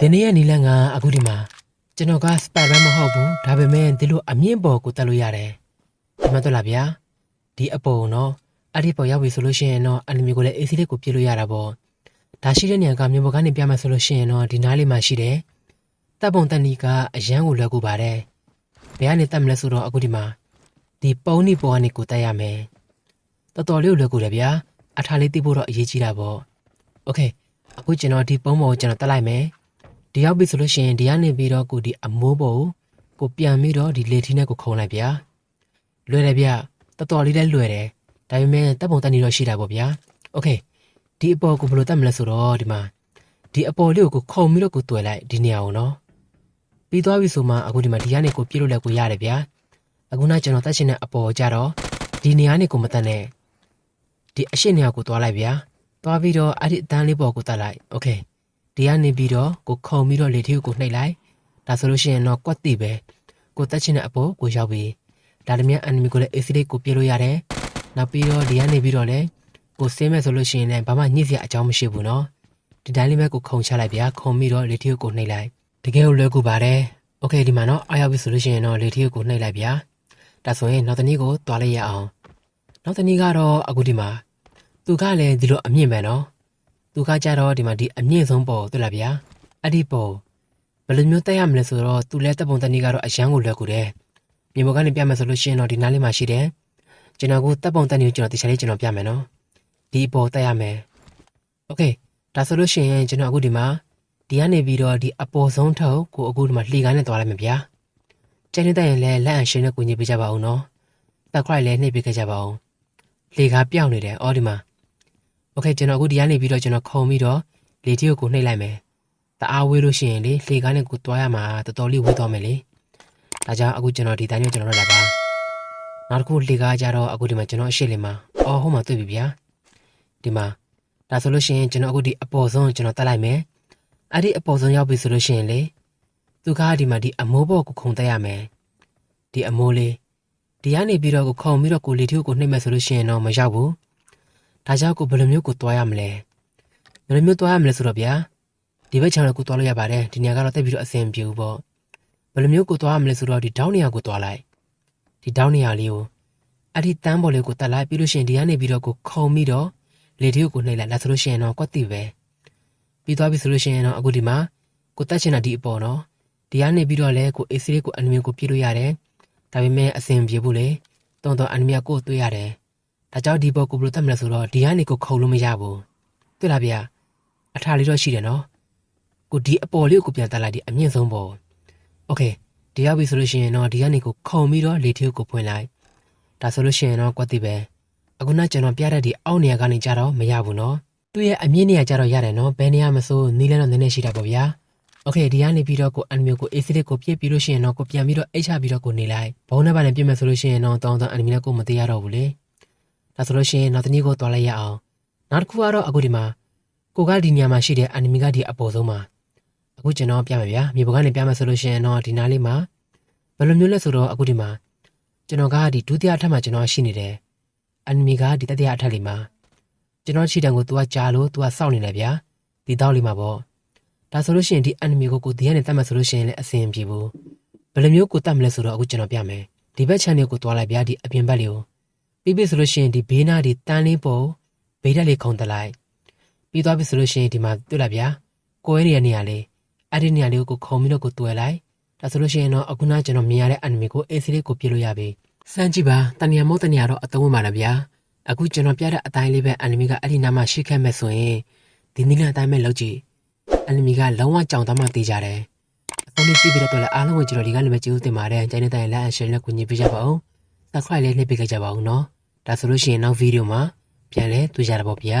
ဒီနေ့ရဲ့နီလန်ကအခုဒီမှာကျွန်တော်ကစပိုင်ရမဟုတ်ဘူးဒါပေမဲ့ဒီလိုအမြင့်ပေါ်ကိုတက်လို့ရတယ်ဒီမှာတော့လားဗျာဒီအပေါ်နော်အဲ့ဒီပေါ်ရောက်ပြီဆိုလို့ရှိရင်တော့အန်နီမီကိုလည်း AC လေးကိုပြည့်လို့ရတာပေါ့ဒါရှိတဲ့နေရာကမြေပေါ်ကနေပြမယ်ဆိုလို့ရှိရင်တော့ဒီနားလေးမှာရှိတယ်တပ်ပုံတက်နီကအရန်ကိုလွယ်ကူပါတယ်ဘယ်ကနေတက်မလဲဆိုတော့အခုဒီမှာဒီပုံနီပေါ်ကနေကိုတက်ရမယ်တော်တော်လေးကိုလွယ်ကူတယ်ဗျာအထားလေးသိဖို့တော့အရေးကြီးတာပေါ့โอเคအခုကျွန်တော်ဒီပုံပေါ်ကိုကျွန်တော်တက်လိုက်မယ် ဒီရောက်ပြီဆိုလို့ရှိရင်ဒီကနေပြီးတော့ကိုဒီအမိုးပေါ်ကိုပြန်ပြီးတော့ဒီလေထီးနဲ့ကိုခုံလိုက်ဗျာလွယ်တယ်ဗျတော်တော်လေးလည်းလွယ်တယ်ဒါပေမဲ့တပ်ပုံတက်နေတော့ရှိတာပေါ့ဗျာโอเคဒီအပေါ်ကိုဘယ်လိုတက်မလဲဆိုတော့ဒီမှာဒီအပေါ်လေးကိုခုံပြီးတော့ကိုတွယ်လိုက်ဒီနေရာကိုနော်ပြီးသွားပြီဆိုမှအခုဒီမှာဒီကနေကိုပြည့်လို့လည်းကိုရတယ်ဗျာအခုနကျွန်တော်တက်ရှင်တဲ့အပေါ်ကြတော့ဒီနေရာနေကိုမတက်နဲ့ဒီအရှိနေရာကိုတွားလိုက်ဗျာတွားပြီးတော့အဲ့ဒီအတန်းလေးပေါ်ကိုတက်လိုက်โอเค ဒီကနေပြီးတော့ကိုခုံပြီးတော့လေထီကိုနှိပ်လိုက်ဒါဆိုလို့ရှိရင်တော့ကွက်တိပဲကိုတက်ချင်တဲ့အပေါ်ကိုရောက်ပြီဒါတည်းမြအန်မီကိုလည်း AC လေးကိုပြေလို့ရတယ်နောက်ပြီးတော့ဒီကနေပြီးတော့လည်းကိုစင်းမဲ့ဆိုလို့ရှိရင်လည်းဘာမှညှိစရာအကြောင်းမရှိဘူးเนาะဒီတိုင်းလေးပဲကိုခုံချလိုက်ဗျာခုံပြီးတော့လေထီကိုနှိပ်လိုက်တကယ်ကိုလွယ်ကူပါတယ်โอเคဒီမှာเนาะအားရောက်ပြီဆိုလို့ရှိရင်တော့လေထီကိုနှိပ်လိုက်ဗျာဒါဆိုရင်နောက်တနည်းကိုတွားလိုက်ရအောင်နောက်တနည်းကတော့အခုဒီမှာသူကလည်းဒီလိုအမြင့်ပဲเนาะ သူကကြတော့ဒီမှာဒီအမြင့်ဆုံးပေါ်တွေ့လားဗျာအဲ့ဒီပေါ်ဘယ်လိုမျိုးတက်ရမလဲဆိုတော့သူလဲတက်ပုံတနည်းကတော့အရန်ကိုလွယ်ကူတယ်မြေပေါ်ကနေပြမယ်ဆိုလို့ရှိရင်တော့ဒီနားလေးမှာရှိတယ်ကျွန်တော်ကတက်ပုံတနည်းကိုကျွန်တော်တခြားလေးကျွန်တော်ပြမယ်နော်ဒီပေါ်တက်ရမယ်โอเคဒါဆိုလို့ရှိရင်ကျွန်တော်အခုဒီမှာဒီကနေပြီးတော့ဒီအပေါ်ဆုံးထောက်ကိုအခုဒီမှာလှေကားနဲ့သွားလိုက်မယ်ဗျာကျန်နေတဲ့ရင်လည်းလက်အန်ရှင်းနဲ့ကိုညစ်ပေးကြပါဦးနော်တက်ခွိုက်လည်းနှိပ်ပေးခဲ့ကြပါဦးလှေကားပြောင်းနေတယ်အော်ဒီမှာ โอเคကျွန်တော်အခုဒီကနေပြီးတော့ကျွန်တော်ခုံပြီးတော့လေထီကိုကိုနှိပ်လိုက်မယ်။တအားဝေးလို့ရှိရင်လေလေကားနဲ့ကိုတွားရမှာတော်တော်လေးဝေးသွားမယ်လေ။ဒါကြောင့်အခုကျွန်တော်ဒီတိုင်းမျိုးကျွန်တော်လုပ်လိုက်ပါ။နောက်တစ်ခုလေကားကြတော့အခုဒီမှာကျွန်တော်အရှိလေးမှာအော်ဟိုမှာတွေ့ပြီဗျာ။ဒီမှာဒါဆိုလို့ရှိရင်ကျွန်တော်အခုဒီအပေါ်ဆုံးကျွန်တော်တက်လိုက်မယ်။အဲ့ဒီအပေါ်ဆုံးရောက်ပြီဆိုလို့ရှိရင်လေသူကဒီမှာဒီအမိုးဘောကိုခုံတက်ရမယ်။ဒီအမိုးလေးဒီကနေပြီးတော့ကိုခုံပြီးတော့ကိုလေထီကိုနှိပ်မယ်ဆိုလို့ရှိရင်တော့မရောက်ဘူး။ ဒါကြောင့်ကိုဘယ်လိုမျိုးကိုတွားရမလဲဘယ်လိုမျိုးတွားရမလဲဆိုတော့ဗျာဒီဘက်ချန်တော့ကိုတွားလို့ရပါတယ်ဒီနေရာကတော့တက်ပြီးတော့အဆင်ပြေဘူးပေါ့ဘယ်လိုမျိုးကိုတွားရမလဲဆိုတော့ဒီဒေါင်းနေရာကိုတွားလိုက်ဒီဒေါင်းနေရာလေးကိုအဲ့ဒီတန်းပေါ်လေးကိုတက်လိုက်ပြီးလို့ရှိရင်ဒီကနေပြီးတော့ကိုခုံပြီးတော့လေဒီကိုနှိပ်လိုက်ဒါဆိုလို့ရှိရင်တော့ကွက်တိပဲပြီးသွားပြီဆိုလို့ရှိရင်တော့အခုဒီမှာကိုတက်ချင်တာဒီအပေါ်နော်ဒီကနေပြီးတော့လဲကိုအေးစီလေးကိုအန်မီကိုပြေးလို့ရတယ်ဒါပေမဲ့အဆင်ပြေဘူးလေတုံတော့အန်မီကိုတွေ့ရတယ် ဒါကြောင့်ဒီဘောကိုဘယ်လိုတတ်မလဲဆိုတော့ဒီကနေကိုခုံလို့မရဘူးတွေ့လားဗျာအထာလေးတော့ရှိတယ်နော်ကိုဒီအပေါ်လေးကိုပြန်တက်လိုက်ဒီအမြင့်ဆုံးပေါ်โอเคဒီရောက်ပြီဆိုလို့ရှိရင်တော့ဒီကနေကိုခုံပြီးတော့လေထီကိုဖွင့်လိုက်ဒါဆိုလို့ရှိရင်တော့ကွက်တိပဲအခုနကျွန်တော်ပြတဲ့ဒီအောက်နေရာကနေကြတော့မရဘူးနော်သူ့ရဲ့အမြင့်နေရာကြတော့ရတယ်နော်ဘယ်နေရာမဆိုနီးလဲတော့နည်းနည်းရှိတာပေါ့ဗျာโอเคဒီကနေပြီးတော့ကိုအန်မီကိုအေးစစ်ကိုပြစ်ပြီးလို့ရှိရင်တော့ကိုပြန်ပြီးတော့အိတ်ချပြီးတော့ကိုနေလိုက်ဘုံနဲ့ပါနဲ့ပြစ်မယ်ဆိုလို့ရှိရင်တော့တောင်းတောင်းအန်မီနဲ့ကိုမသေးရတော့ဘူးလေ ဒါဆိုလို့ရှိရင်နောက်တနည်းကိုတွားလိုက်ရအောင်နောက်တစ်ခုကတော့အခုဒီမှာကိုကဒီနေရာမှာရှိတဲ့အန်မီကဒီအပေါ်ဆုံးမှာအခုကျွန်တော်ပြမယ်ဗျာမြေပေါ်ကနေပြမယ်ဆိုလို့ရှိရင်တော့ဒီနားလေးမှာဘယ်လိုမျိုးလဲဆိုတော့အခုဒီမှာကျွန်တော်ကဒီဒုတိယအထက်မှာကျွန်တော်ရှိနေတယ်အန်မီကဒီတတိယအထက်လေးမှာကျွန်တော်ခြေတံကို तू ကကြားလို့ तू ကစောင့်နေတယ်ဗျာဒီတော့လေးမှာပေါ့ဒါဆိုလို့ရှိရင်ဒီအန်မီကိုကိုဒီကနေတတ်မှတ်ဆိုလို့ရှိရင်လည်းအဆင်ပြေဘူးဘယ်လိုမျိုးကိုတတ်မလဲဆိုတော့အခုကျွန်တော်ပြမယ်ဒီဘက် channel ကိုတွားလိုက်ဗျာဒီအပြင်ဘက်လေးကို ပြီးပြီဆိုလို့ရှိရင်ဒီဘေးနားဒီတန်းလေးပေါ်ဘေးတက်လေးခုံတက်လိုက်ပြီးသွားပြီဆိုလို့ရှိရင်ဒီမှာတွေ့လားဗျာကိုရဲနေရနေရလေးအဲ့ဒီနေရာလေးကိုခုံပြီးတော့ကိုတွယ်လိုက်ဒါဆိုလို့ရှိရင်တော့အခုနကျွန်တော်မြင်ရတဲ့အန်မီကိုအေးစီလေးကိုပြလို့ရပြီစမ်းကြည့်ပါတဏှာမဟုတ်တဏှာတော့အသုံးဝင်ပါလားဗျာအခုကျွန်တော်ပြတဲ့အတိုင်းလေးပဲအန်မီကအဲ့ဒီနားမှာရှိခဲ့မဲ့ဆိုရင်ဒီနည်းနဲ့အတိုင်းပဲလုပ်ကြည့်အန်မီကလုံးဝကြောင်သားမှတေးကြတယ်အသုံးလေးကြည့်ပြီးတော့လည်းအားလုံးကိုကျွန်တော်ဒီကနေ့ပဲကြည့်ဦးတင်ပါတယ်ကျန်တဲ့တိုင်လက်အရှယ်လက်ကိုညှိပေးကြပါဦး subscribe လေးနှိပ်ပေးကြပါဦးနော် ဒါဆိုလို့ရှိရင်နောက်ဗီဒီယိုမှာပြန်လဲတွေ့ကြတာပေါ့ဗျာ